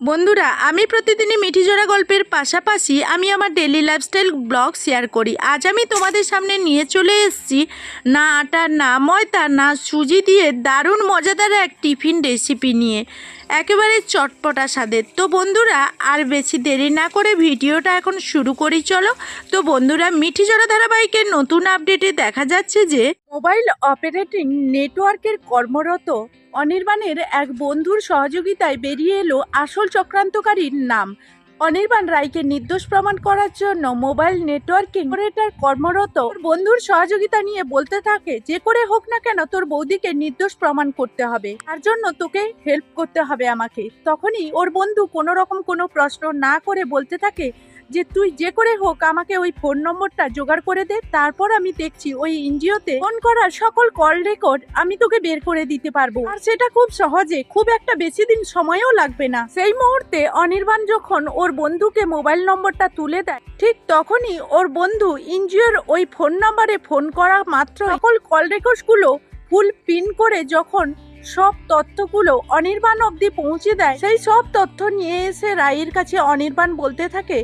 বন্ধুরা, আমি প্রতিদিনই মিঠি জোড়া গল্পের পাশাপাশি আমি আমার ডেলি লাইফস্টাইল ব্লগ শেয়ার করি। আজ আমি তোমাদের সামনে নিয়ে চলে এসেছি না আটা, না ময়দা, না সুজি দিয়ে দারুণ মজাদার এক টিফিন রেসিপি নিয়ে। একেবারে চটপটা স্বাদের। তো বন্ধুরা, আর বেশি দেরি না করে ভিডিওটা এখন শুরু করি, চলো। তো বন্ধুরা, মিঠি জোড়া ধারাবাহিকের নতুন আপডেটে দেখা যাচ্ছে যে, মোবাইল অপারেটিং নেটওয়ার্কের কর্মরত অনির্বাণের এক বন্ধুর সহযোগিতায় বেরিয়ে এলো আসল চক্রান্তকারীর নাম। অনির্বাণ রায়কে নির্দোষ প্রমাণ করার জন্য মোবাইল নেটওয়ার্কিং অপারেটর কর্মরত বন্ধুর সহযোগিতা নিয়ে বলতে থাকে, যে করে হোক না কেন তোর বৌদিকে নির্দোষ প্রমাণ করতে হবে। তার জন্য তোকে হেল্প করতে হবে আমাকে। তখনই ওর বন্ধু কোনো রকম কোনো প্রশ্ন না করে বলতে থাকে যে তুই যে করে হোক আমাকে ওই ফোন নম্বরটা জোগাড় করে দে, তারপর আমি দেখছি ওই এনজিওতে ফোন করার সকল কল রেকর্ড আমি তোকে বের করে দিতে পারব। আর সেটা খুব সহজে, খুব একটা বেশি দিন সময়ও লাগবে না। সেই মুহূর্তে অনির্বাণ যখন ওর বন্ধুকে মোবাইল নম্বরটা তুলে দেয়, ঠিক তখনই ওর বন্ধু এনজিওর ওই ফোন নম্বরে ফোন করা মাত্র সকল কল রেকর্ডগুলো ফুল পিন করে যখন সব তথ্যগুলো অনির্বাণ অবধি পৌঁছে দেয়, সেই সব তথ্য নিয়ে এসে রায়ের কাছে অনির্বাণ বলতে থাকে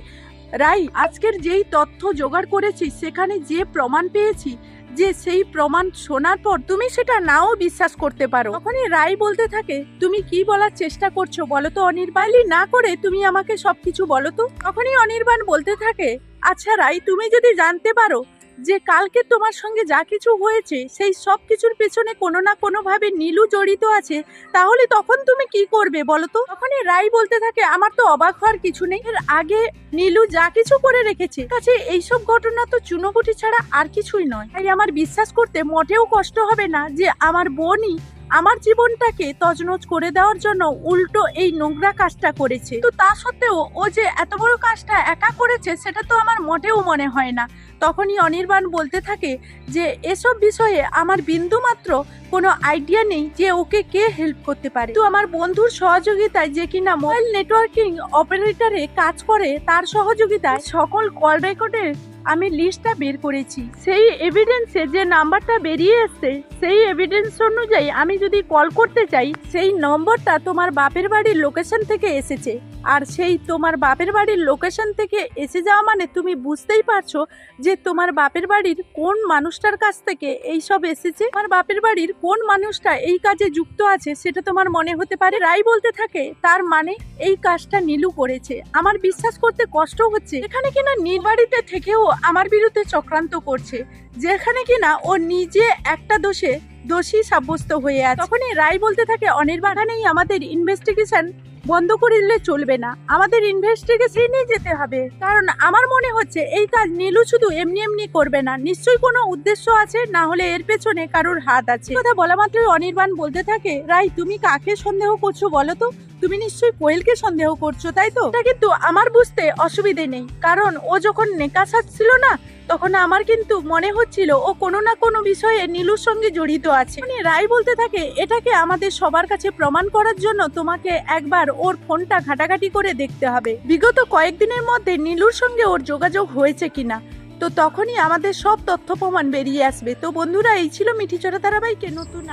রাই, আজকের যেই তথ্য জোগাড় করেছি, সেখানে যে প্রমাণ পেয়েছি, যে সেই প্রমাণ শোনার পর তুমি সেটা নাও বিশ্বাস করতে পারো। তখনই রাই বলতে থাকে, তুমি কি বলার চেষ্টা করছ বলো তো? অনির্বাণই না করে তুমি আমাকে সবকিছু বলো তো? তখনই অনির্বাণ বলতে থাকে আচ্ছা রাই, তুমি যদি জানতে পারো যে কালকে তোমার সঙ্গে যা কিছু হয়েছে, সেই সব কিছুর পেছনে কোনো না কোনোভাবে নীলু জড়িত আছে, তাহলে তখন তুমি কি করবে বলো তো? তখনই রাই বলতে থাকে, আমার তো অবাক হওয়ার কিছু নেই। এর আগে নীলু যা কিছু করে রেখেছে কাছে এইসব ঘটনা তো চুনোগুটি ছাড়া আর কিছুই নয়। তাই আমার বিশ্বাস করতে মোটেও কষ্ট হবে না যে আমার বোনই আমার জীবনটাকে তজনজ করে দেওয়ার জন্য উল্টো এই নোংরা কাজটা করেছে। তো তা সত্ত্বেও ও যে এত বড় কাজটা একা করেছে, সেটা তো আমার মোটেও মনে হয় না। তখনই অনির্বাণ বলতে থাকে যে, এসব বিষয়ে আমার বিন্দু মাত্র কোনো আইডিয়া নেই যে ওকে কে হেল্প করতে পারে। তো আমার বন্ধুর সহযোগিতায় যে কিনা মোবাইল নেটওয়ার্কিং অপারেটরে কাজ করে, তার সহযোগিতায় সকল কল রেকর্ডের আমি লিস্টটা বের করেছি। সেই এভিডেন্সে যে নাম্বারটা বেরিয়ে এসছে সেই এভিডেন্স অনুযায়ী আমি যদি কল করতে চাই, সেই নম্বরটা তোমার বাপের বাড়ির লোকেশন থেকে এসেছে। আর সেই তোমার বাপের বাড়ির লোকেশন থেকে এসে যাওয়া মানে তুমি বুঝতেই পারছ যে তোমার বাপের বাড়ির কোন মানুষটার কাছ থেকে এই সব এসেছে। তোমার বাপের বাড়ির কোন মানুষটা এই কাজে যুক্ত আছে সেটা তোমার মনে হতে পারে। রাই বলতে থাকে, তার মানে এই কাজটা নীলু করেছে। আমার বিশ্বাস করতে কষ্ট হচ্ছে। এখানে কিনা নির্বাড়িতে থেকেও আমার বিরুদ্ধে চক্রান্ত করছে, যেখানে কিনা ও নিজে একটা দোষে দোষী সাব্যস্ত হয়ে আছে। তখনই রায় বলতে থাকে অনির্বাণেই আমাদের ইনভেস্টিগেশন বন্ধ করে দিলে চলবে না। আমাদের ইনভেস্টিগেশনই যেতে হবে। কারণ আমার মনে হচ্ছে এই কাজ নীলু শুধু এমনি এমনি করবে না। নিশ্চয়ই কোনো উদ্দেশ্য আছে, না হলে এর পেছনে কারোর হাত আছে। কথা বলা মাত্রই অনির্বাণ বলতে থাকে, রাই, তুমি কাকে সন্দেহ করছ বলো তো? তুমি নিশ্চয়ই কোয়েলকে সন্দেহ করছ, তাই তো? এটা কিন্তু আমার বুঝতে অসুবিধে নেই। কারণ ও যখন নেকা ছিল না, তখন আমার কিন্তু মনে হচ্ছিল ও কোনো না কোনো বিষয়ে নীলুর সঙ্গে জড়িত আছে। মানে রায় বলতে থাকে, এটাকে আমাদের সবার কাছে প্রমাণ করার জন্য তোমাকে একবার ওর ফোনটা ঘাটাঘাটি করে দেখতে হবে। বিগত কয়েকদিনের মধ্যে নীলুর সঙ্গে ওর যোগাযোগ হয়েছে কিনা? তো তখনই আমাদের সব তথ্য প্রমাণ বেরিয়ে আসবে। তো বন্ধুরা, এই ছিল মিঠি মিঠিচড়া ধারাবাহিকে নতুন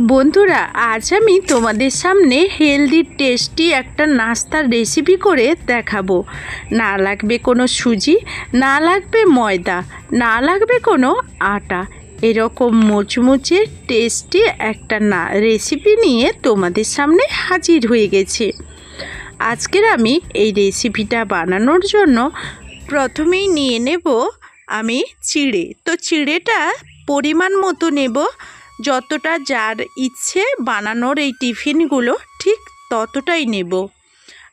বন্ধুরা, আজ আমি তোমাদের সামনে হেলদি টেস্টি একটা নাস্তার রেসিপি করে দেখাবো। না লাগবে কোনো সুজি, না লাগবে ময়দা, না লাগবে কোনো আটা। এরকম মুচমুচে, টেস্টি একটা না রেসিপি নিয়ে তোমাদের সামনে হাজির হয়ে গেছে। আজকের আমি এই রেসিপিটা বানানোর জন্য প্রথমেই নিয়ে নেব আমি চিড়ে। তো চিড়েটা পরিমাণ মতো নেব, যতটা যার ইচ্ছে বানানোর এই টিফিনগুলো ঠিক ততটাই নেব।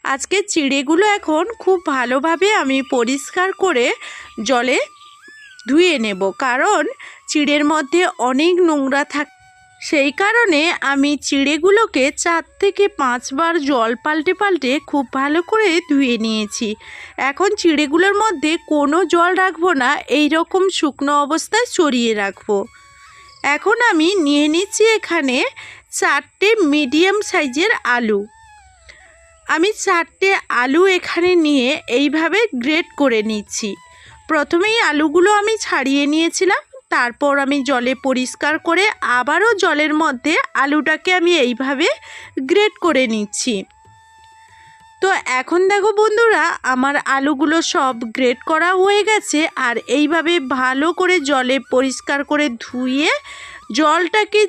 আজকে চিড়েগুলো এখন খুব ভালোভাবে আমি পরিষ্কার করে জলে ধুয়ে নেব। কারণ চিড়ের মধ্যে অনেক নোংরা থাক সেই কারণে আমি চিড়েগুলোকে চার থেকে পাঁচবার জল পাল্টে পাল্টে খুব ভালো করে ধুয়ে নিয়েছি। এখন চিড়েগুলোর মধ্যে কোনো জল রাখব না, এই রকম শুকনো অবস্থায় ছড়িয়ে রাখব। এখন আমি নিয়ে নিচ্ছি এখানে চারটে মিডিয়াম সাইজের আলু। আমি চারটে আলু এখানে নিয়ে এইভাবে গ্রেট করে নিচ্ছি। প্রথমেই আলুগুলো আমি ছাড়িয়ে নিয়েছিলাম, তারপর আমি জলে পরিষ্কার করে আবারও জলের মধ্যে আলুটাকে আমি এইভাবে গ্রেট করে নিচ্ছি। তো এখন দেখো বন্ধুরা, আমার আলুগুলো সব গ্রেট করা হয়ে গেছে আর এইভাবে ভালো করে জলে পরিষ্কার করে ধুয়ে জলটাকে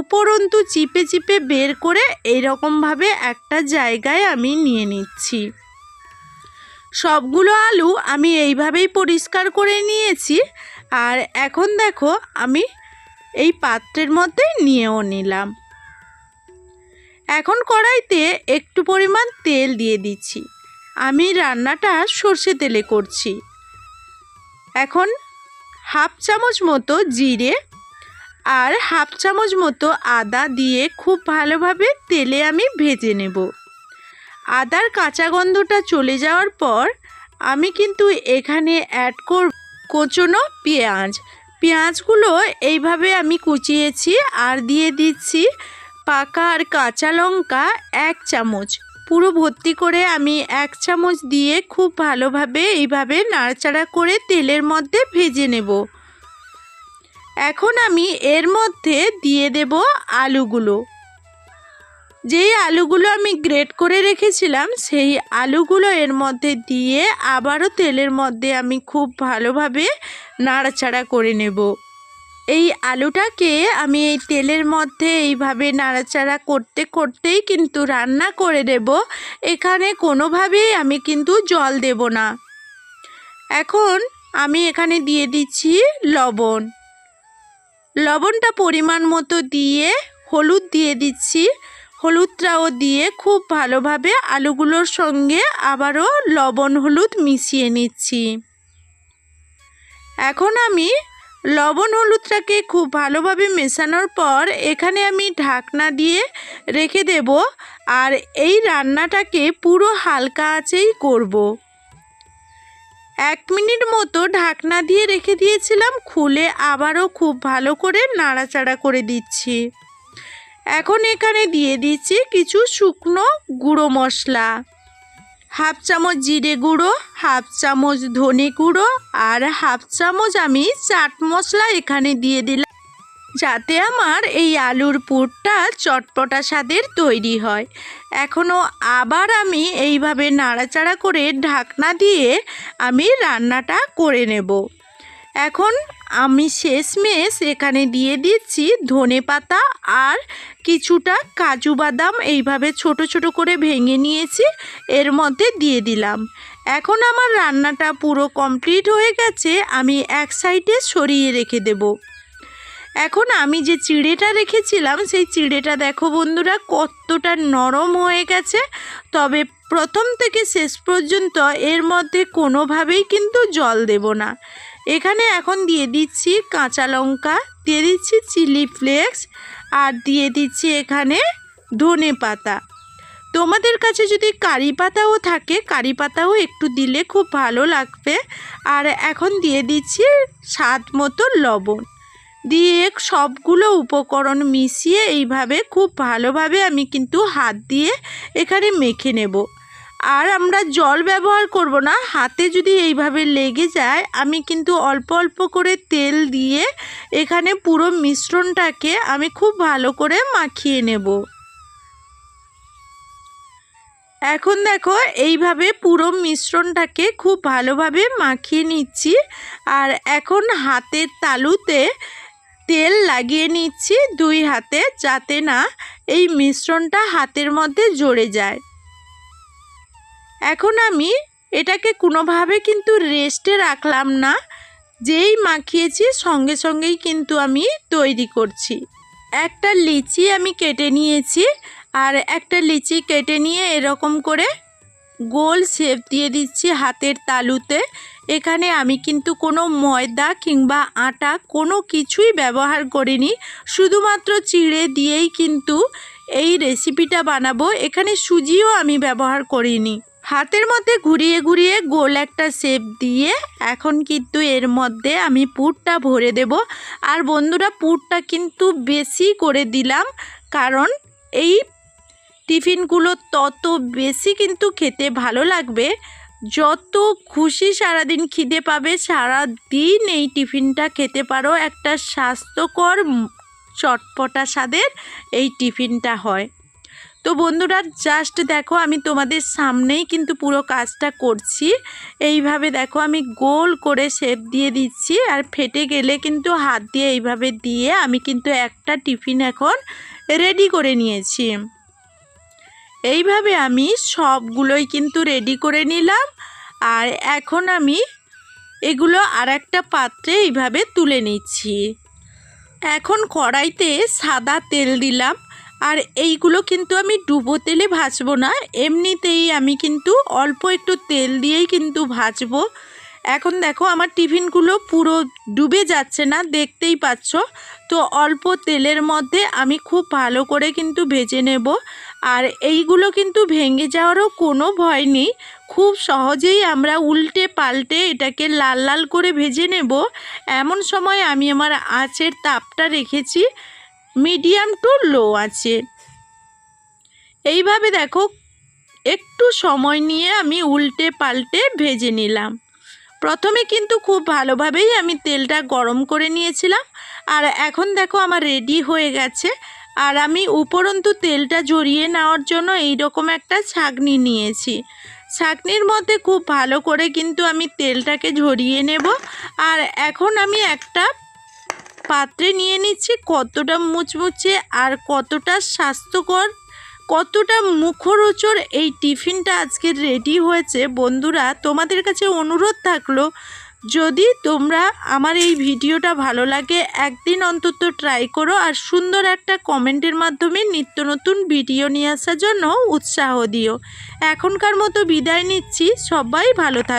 উপরন্তু চিপে চিপে বের করে এইরকমভাবে একটা জায়গায় আমি নিয়ে নিচ্ছি। সবগুলো আলু আমি এইভাবেই পরিষ্কার করে নিয়েছি। আর এখন দেখো, আমি এই পাত্রের মধ্যে নিয়েও নিলাম। এখন কড়াইতে একটু পরিমাণ তেল দিয়ে দিচ্ছি। আমি রান্নাটা সর্ষে তেলে করছি। এখন হাফ চামচ মতো জিরে আর হাফ চামচ মতো আদা দিয়ে খুব ভালোভাবে তেলে আমি ভেজে নেব। আদার কাঁচা গন্ধটা চলে যাওয়ার পর আমি কিন্তু এখানে অ্যাড কর কোচনো পেঁয়াজ। পেঁয়াজগুলো এইভাবে আমি কুচিয়েছি আর দিয়ে দিচ্ছি পাকা আর কাঁচা লঙ্কা এক চামচ। পুরো ভর্তি করে আমি এক চামচ দিয়ে খুব ভালোভাবে এইভাবে নাড়াচাড়া করে তেলের মধ্যে ভেজে নেব। এখন আমি এর মধ্যে দিয়ে দেব আলুগুলো। যেই আলুগুলো আমি গ্রেট করে রেখেছিলাম, সেই আলুগুলো এর মধ্যে দিয়ে আবারও তেলের মধ্যে আমি খুব ভালোভাবে নাড়াচাড়া করে নেব। এই আলুটাকে আমি এই তেলের মধ্যে এইভাবে নাড়াচাড়া করতে করতেই কিন্তু রান্না করে দেব এখানে কোনোভাবেই আমি কিন্তু জল দেব না। এখন আমি এখানে দিয়ে দিচ্ছি লবণ। লবণটা পরিমাণ মতো দিয়ে হলুদ দিয়ে দিচ্ছি। হলুদটাও দিয়ে খুব ভালোভাবে আলুগুলোর সঙ্গে আবারও লবণ হলুদ মিশিয়ে নিচ্ছি এখন আমি লবণ হলুদটাকে খুব ভালোভাবে মেশানোর পর এখানে আমি ঢাকনা দিয়ে রেখে দেব আর এই রান্নাটাকে পুরো হালকা আঁচেই করব। এক মিনিট মতো ঢাকনা দিয়ে রেখে দিয়েছিলাম, খুলে আবারও খুব ভালো করে নাড়াচাড়া করে দিচ্ছি এখন এখানে দিয়ে দিচ্ছি কিছু শুকনো গুঁড়ো মশলা। হাফ চামচ জিরে গুঁড়ো, হাফ চামচ ধনে গুঁড়ো আর হাফ চামচ আমি চাট মশলা এখানে দিয়ে দিলাম যাতে আমার এই আলুর পুরটা চটপটা স্বাদের তৈরি হয়। এখনও আবার আমি এইভাবে নাড়াচাড়া করে ঢাকনা দিয়ে আমি রান্নাটা করে নেব। এখন আমি শেষমেশ এখানে দিয়ে দিচ্ছি ধনে পাতা আর কিছুটা কাজু বাদাম। এইভাবে ছোট ছোট করে ভেঙে নিয়েছি, এর মধ্যে দিয়ে দিলাম। এখন আমার রান্নাটা পুরো কমপ্লিট হয়ে গেছে, আমি এক সাইডে সরিয়ে রেখে দেব। এখন আমি যে চিড়েটা রেখেছিলাম, সেই চিড়েটা দেখো বন্ধুরা কতটা নরম হয়ে গেছে। তবে প্রথম থেকে শেষ পর্যন্ত এর মধ্যে কোনোভাবেই কিন্তু জল দেব না। এখানে এখন দিয়ে দিচ্ছি কাঁচা লঙ্কা, দিয়ে দিচ্ছি চিলি ফ্লেক্স, আর দিয়ে দিচ্ছি এখানে ধনে পাতা। তোমাদের কাছে যদি কারি পাতাও থাকে, কারি পাতাও একটু দিলে খুব ভালো লাগবে। আর এখন দিয়ে দিচ্ছি স্বাদ মতো লবণ। দিয়ে সবগুলো উপকরণ মিশিয়ে এইভাবে খুব ভালোভাবে আমি কিন্তু হাত দিয়ে এখানে মেখে নেব। আর আমরা জল ব্যবহার করব না। হাতে যদি এইভাবে লেগে যায়, আমি কিন্তু অল্প অল্প করে তেল দিয়ে এখানে পুরো মিশ্রণটাকে আমি খুব ভালো করে মাখিয়ে নেব। এখন দেখো, এইভাবে পুরো মিশ্রণটাকে খুব ভালোভাবে মাখিয়ে নিচ্ছি। আর এখন হাতের তালুতে তেল লাগিয়ে নিচ্ছি দুই হাতে, যাতে না এই মিশ্রণটা হাতের মধ্যে জড়ে যায়। এখন আমি এটাকে কোনোভাবে কিন্তু রেস্টে রাখলাম না। যেই মাখিয়েছি সঙ্গে সঙ্গেই কিন্তু আমি তৈরি করছি। একটা লিচি আমি কেটে নিয়েছি আর একটা লিচি কেটে নিয়ে এরকম করে গোল শেপ দিয়ে দিচ্ছি হাতের তালুতে। এখানে আমি কিন্তু কোনো ময়দা কিংবা আটা কোনো কিছুই ব্যবহার করিনি। শুধুমাত্র চিড়ে দিয়েই কিন্তু এই রেসিপিটা বানাবো। এখানে সুজিও আমি ব্যবহার করিনি। হাতের মধ্যে ঘুরিয়ে ঘুরিয়ে গোল একটা শেপ দিয়ে এখন কিন্তু এর মধ্যে আমি পুরটা ভরে দেব। আর বন্ধুরা, পুরটা কিন্তু বেশি করে দিলাম কারণ এই টিফিনগুলো তত বেশি কিন্তু খেতে ভালো লাগবে। যত খুশি সারাদিন খিদে পাবে সারা দিন এই টিফিনটা খেতে পারো। একটা স্বাস্থ্যকর চটপটা স্বাদের এই টিফিনটা হয়। তো বন্ধুরা জাস্ট দেখো আমি তোমাদের সামনেই কিন্তু পুরো কাজটা করছি। এইভাবে দেখো আমি গোল করে শেপ দিয়ে দিচ্ছি আর ফেটে গেলে কিন্তু হাত দিয়ে এইভাবে দিয়ে আমি কিন্তু একটা টিফিন এখন রেডি করে নিয়েছি। এইভাবে আমি সবগুলোই কিন্তু রেডি করে নিলাম আর এখন আমি এগুলো আর একটা পাত্রে এইভাবে তুলে নিচ্ছি। এখন কড়াইতে সাদা তেল দিলাম। আর এইগুলো কিন্তু আমি ডুবো তেলে ভাজবো না, এমনিতেই আমি কিন্তু অল্প একটু তেল দিয়েই কিন্তু ভাজবো। এখন দেখো আমার টিফিনগুলো পুরো ডুবে যাচ্ছে না, দেখতেই পাচ্ছ। তো অল্প তেলের মধ্যে আমি খুব ভালো করে কিন্তু ভেজে নেব। আর এইগুলো কিন্তু ভেঙে যাওয়ারও কোনো ভয় নেই, খুব সহজেই আমরা উল্টে পাল্টে এটাকে লাল লাল করে ভেজে নেব। এমন সময় আমি আমার আঁচের তাপটা রেখেছি মিডিয়াম টু লো আছে। এইভাবে দেখো, একটু সময় নিয়ে আমি উল্টে পাল্টে ভেজে নিলাম। প্রথমে কিন্তু খুব ভালোভাবেই আমি তেলটা গরম করে নিয়েছিলাম। আর এখন দেখো আমার রেডি হয়ে গেছে। আর আমি উপরন্তু তেলটা জড়িয়ে নেওয়ার জন্য এই রকম একটা ছাঁকনি নিয়েছি। ছাঁকনির মধ্যে খুব ভালো করে কিন্তু আমি তেলটাকে ঝরিয়ে নেব। আর এখন আমি একটা পাত্রে নিয়ে নিচ্ছি, কতটা মুচমুচে আর কতটা স্বাস্থ্যকর, কতটা মুখরোচর এই টিফিনটা আজকে রেডি হয়েছে। বন্ধুরা, তোমাদের কাছে অনুরোধ থাকল, যদি তোমরা আমার এই ভিডিওটা ভালো লাগে, একদিন অন্তত ট্রাই করো আর সুন্দর একটা কমেন্টের মাধ্যমে নিত্য নতুন ভিডিও নিয়ে আসার জন্য উৎসাহ দিও। এখনকার মতো বিদায় নিচ্ছি, সবাই ভালো থাক